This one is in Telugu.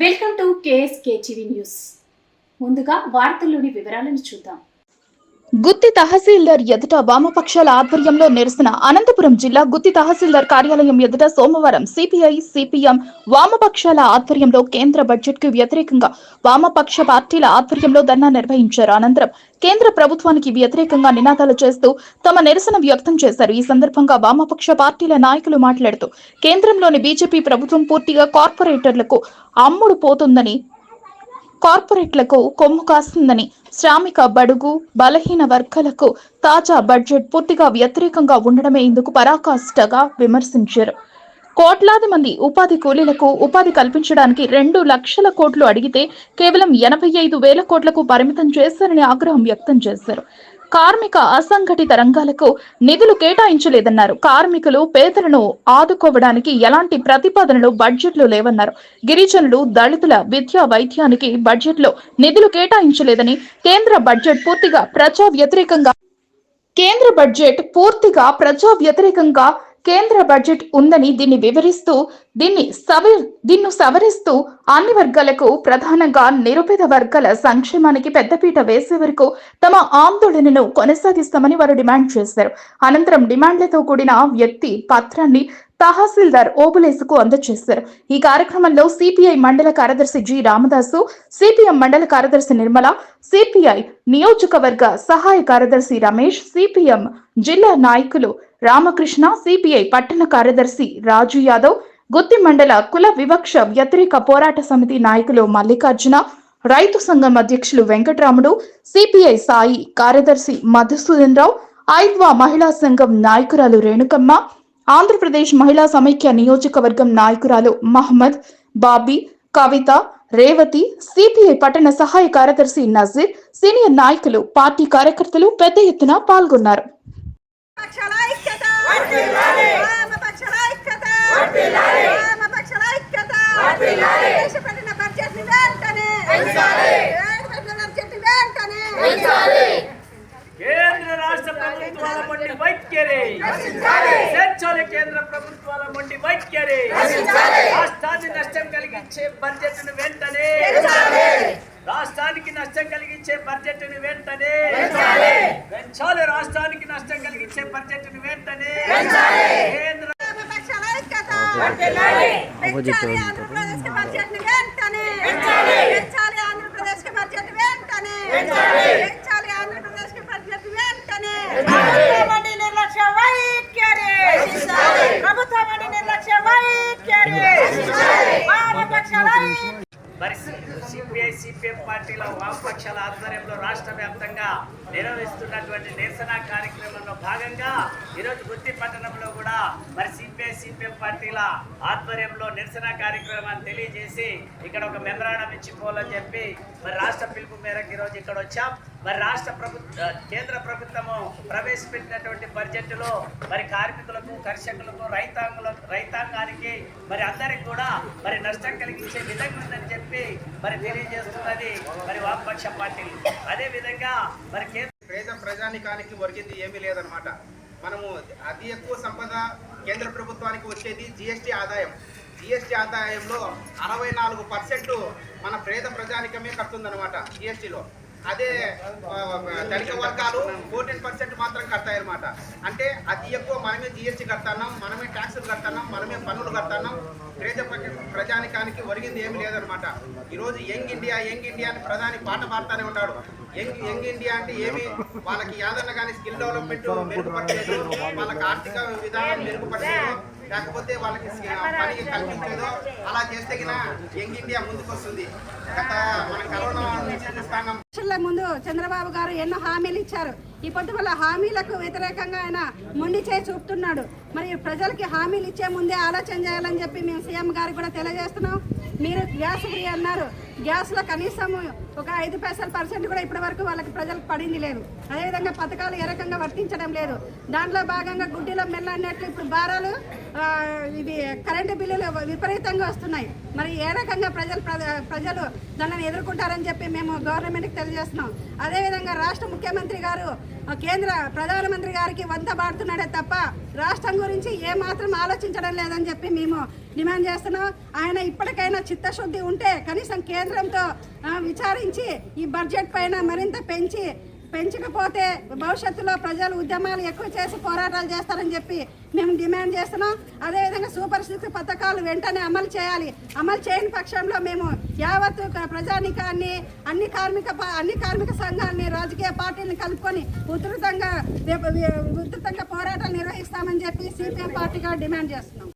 Welcome to KSK TV news. ముందుగా వార్తల్లోని వివరాలను చూద్దాం. గుత్తి తహసీల్దార్ ఎదుట వామపక్షాల ఆధ్వర్యంలో నిరసన. అనంతపురం జిల్లా గుత్తి తహసీల్దార్ కార్యాలయం ఎదుట సోమవారం సిపిఐ సిపిఎం వామపక్షాల ఆధ్వర్యంలో కేంద్ర బడ్జెట్కు వ్యతిరేకంగా వామపక్ష పార్టీల ఆధ్వర్యంలో ధర్నా నిర్వహించారు. అనంతరం కేంద్ర ప్రభుత్వానికి వ్యతిరేకంగా నినాదాలు చేస్తూ తమ నిరసన వ్యక్తం చేశారు. ఈ సందర్భంగా వామపక్ష పార్టీల నాయకులు మాట్లాడుతూ కేంద్రంలోని బీజేపీ ప్రభుత్వం పూర్తిగా కార్పొరేటర్లకు అమ్ముడు పోతుందని కార్పొరేట్లకు కొమ్ము కాస్తుందని శ్రామిక బడుగు బలహీన వర్గాలకు తాజా బడ్జెట్ పూర్తిగా వ్యతిరేకంగా ఉండడమే ఇందుకు పరాకాష్ఠగా విమర్శించారు. కోట్లాది మంది ఉపాధి కూలీలకు ఉపాధి కల్పించడానికి రెండు లక్షల కోట్లు అడిగితే కేవలం ఎనభై ఐదు వేల కోట్లకు పరిమితం చేశారని ఆగ్రహం వ్యక్తం చేశారు. కార్మిక అసంఘటిత రంగాలకు నిధులు కేటాయించలేదన్నారు. కార్మికులు పేదలను ఆదుకోవడానికి ఎలాంటి ప్రతిపాదనలు బడ్జెట్లు లేవన్నారు. గిరిజనులు దళితుల విద్యా వైద్యానికి బడ్జెట్లో నిధులు కేటాయించలేదని కేంద్ర బడ్జెట్ పూర్తిగా ప్రజా వ్యతిరేకంగా కేంద్ర బడ్జెట్ పూర్తిగా ప్రజా వ్యతిరేకంగా కేంద్ర బడ్జెట్ ఉందని దీన్ని వివరిస్తూ దీన్ని సవరి దీన్ని సవరిస్తూ అన్ని వర్గాలకు ప్రధానంగా నిరుపేద వర్గాల సంక్షేమానికి పెద్దపీట వేసే వరకు తమ ఆందోళనను కొనసాగిస్తామని వారు డిమాండ్ చేశారు. అనంతరం డిమాండ్లతో కూడిన వ్యక్తి పత్రాన్ని తహసీల్దార్ ఓబులేసుకు అందజేశారు. ఈ కార్యక్రమంలో సిపిఐ మండల కార్యదర్శి జి రామదాసు సిపిఎం మండల కార్యదర్శి నిర్మల సిపిఐ నియోజకవర్గ సహాయ కార్యదర్శి రమేష్ సిపిఎం జిల్లా నాయకులు రామకృష్ణ సిపిఐ పట్టణ కార్యదర్శి రాజు యాదవ్ గుత్తి మండల కుల వివక్ష వ్యతిరేక పోరాట సమితి నాయకులు మల్లికార్జున రైతు సంఘం అధ్యక్షులు వెంకటరాముడు సిపిఐ సాయి కార్యదర్శి మధుసూదన్ రావు ఐద్వా మహిళా సంఘం నాయకురాలు రేణుకమ్మ ఆంధ్రప్రదేశ్ మహిళా సమైక్య నియోజకవర్గం నాయకురాలు మహమ్మద్ బాబీ కవిత రేవతి సిపిఐ పట్టణ సహాయ కార్యదర్శి నజీర్ సీనియర్ నాయకులు పార్టీ కార్యకర్తలు పెద్ద ఎత్తున పాల్గొన్నారు. వామపక్షాల ఐక్యత. వామపక్షాల ఐక్యత. ప్రవేశపెట్టిన బడ్జెట్ని వెంటనే. ప్రవేశపెట్టిన బడ్జెట్ని వెంటనే. కేంద్ర రాష్ట్ర ప్రభుత్వాల మొండి వైఖరి స్వేచ్ఛాల కేంద్ర ప్రభుత్వాల మొండి వైఖరి రాష్ట్రాన్ని నష్టం కలిగించే బడ్జెట్ను వెంటనే రాష్ట్రానికి నష్టం కలిగించే బడ్జెట్ను వెంటనే పెంచాలి రాష్ట్రానికి నష్టం కలిగించే బడ్జెట్ను వెంటనే కేంద్ర పెంచాలి ఆంధ్రప్రదేశ్కి బడ్జెట్ని వెంటనే! పెంచాలి ఆంధ్రప్రదేశ్ బడ్జెట్ వెంటనే! పెంచాలి ఆంధ్రప్రదేశ్ బడ్జెట్ వెంటనే! ప్రభుత్వం నిర్లక్ష్య వైఖరి! ప్రభుత్వం నిర్లక్ష్య వైఖరి! వామపక్షాల ఐక్యత మరి సిపిఐ సిపిఎం పార్టీల వామపక్షాల ఆధ్వర్యంలో రాష్ట్ర వ్యాప్తంగా నిర్వహిస్తున్నటువంటి నిరసన కార్యక్రమంలో భాగంగా ఈరోజు గుత్తి పట్టణంలో కూడా మరి సిపిఐ సిపిఎం పార్టీల ఆధ్వర్యంలో నిరసన కార్యక్రమాన్ని తెలియజేసి ఇక్కడ ఒక మెమరాండం ఇచ్చిపోవాలని చెప్పి మరి రాష్ట్ర పిలుపు మేరకు ఈరోజు ఇక్కడ వచ్చాం. మరి రాష్ట్ర ప్రభుత్వ కేంద్ర ప్రభుత్వము ప్రవేశపెట్టినటువంటి బడ్జెట్లో మరి కార్మికులకు కర్షకులకు రైతాంగులకు రైతాంగానికి మరి అందరికి కూడా మరి నష్టం కలిగించే విధంగా ఉందని చెప్పి మరి తెలియజేస్తున్నది మరి వామపక్ష పార్టీలు అదే విధంగా మరి కేంద్ర పేద ప్రజానికానికి ఒరిగింది ఏమీ లేదనమాట మనము అతి ఎక్కువ సంపద కేంద్ర ప్రభుత్వానికి వచ్చేది జిఎస్టీ ఆదాయం. జిఎస్టీ ఆదాయంలో అరవై నాలుగు పర్సెంట్ మన పేద ప్రజానికమే కడుతుందన్నమాట జిఎస్టీలో అదే ఆ, ధనిక వర్గాలు ఫోర్టీన్ పర్సెంట్ మాత్రం కడతాయన్నమాట. అంటే అతి ఎక్కువ మనమే జిఎస్టీ కడతాన్నాం మనమే ట్యాక్సులు కడతాన్నాం మనమే పన్నులు కడతాన్నాం. పేద ప్రజానికానికి ఒరిగింది ఏమి లేదనమాట ఈరోజు యంగ్ ఇండియా యంగ్ ఇండియా అని ప్రధాని పాట పాడుతూనే ఉన్నాడు. యంగ్ యంగ్ ఇండియా అంటే ఏమి? వాళ్ళకి యాదన్న కానీ స్కిల్ డెవలప్మెంట్ మెరుగుపడలేదు వాళ్ళకి ఆర్థిక విధానం మెరుగుపడలేదు లేకపోతే వాళ్ళకి సి- పని కల్పించలేదు. అలా చేస్తే యంగ్ ఇండియా ముందుకు వస్తుంది గత మన కరోనా నుంచి ముందు చంద్రబాబు గారు ఎన్నో హామీలు ఇచ్చారు. ఈ పొద్దు వల్ల హామీలకు వ్యతిరేకంగా ఆయన మొండి చేయి చూపుతున్నాడు. మరి ప్రజలకి హామీలు ఇచ్చే ముందే ఆలోచన చేయాలని చెప్పి మేము సీఎం గారికి కూడా తెలియజేస్తున్నాం. మీరు గ్యాస్ ఫ్రీ అన్నారు. గ్యాస్లో కనీసం ఒక ఐదు పైసల పర్సెంట్ కూడా ఇప్పటి వరకు వాళ్ళకి ప్రజలకు పడింది లేదు. అదేవిధంగా పథకాలు ఏ రకంగా వర్తించడం లేదు. దాంట్లో భాగంగా గుడ్డిలో మెల్ల అన్నట్లు ఇప్పుడు భారాలు ఇవి కరెంటు బిల్లులు విపరీతంగా వస్తున్నాయి. మరి ఏ రకంగా ప్రజలు ప్ర- ప్రజలు దానిని ఎదుర్కొంటారని చెప్పి మేము గవర్నమెంట్కి తెలియజేస్తున్నాం. అదేవిధంగా రాష్ట్ర ముఖ్యమంత్రి గారు కేంద్ర ప్రధానమంత్రి గారికి వంత పాడుతున్నాడే తప్ప రాష్ట్రం గురించి ఏ మాత్రం ఆలోచించడం లేదని చెప్పి మేము డిమాండ్ చేస్తున్నాం. ఆయన ఇప్పటికైనా చిత్తశుద్ధి ఉంటే కనీసం కేంద్రంతో విచారించి ఈ బడ్జెట్ పైన మరింత పెంచి పెంచకపోతే భవిష్యత్తులో ప్రజలు ఉద్యమాలు ఎక్కువ చేసి పోరాటాలు చేస్తారని చెప్పి మేము డిమాండ్ చేస్తున్నాం. అదేవిధంగా సూపర్ సిక్స్ పథకాలు వెంటనే అమలు చేయాలి. అమలు చేయని పక్షంలో మేము యావత్తు ప్రజానికాన్ని అన్ని కార్మిక ప- అన్ని కార్మిక సంఘాన్ని రాజకీయ పార్టీని కలుపుకొని ఉధృతంగా ఉధృతంగా పోరాటాలు నిర్వహిస్తామని చెప్పి సిపిఎం పార్టీగా డిమాండ్ చేస్తున్నాం.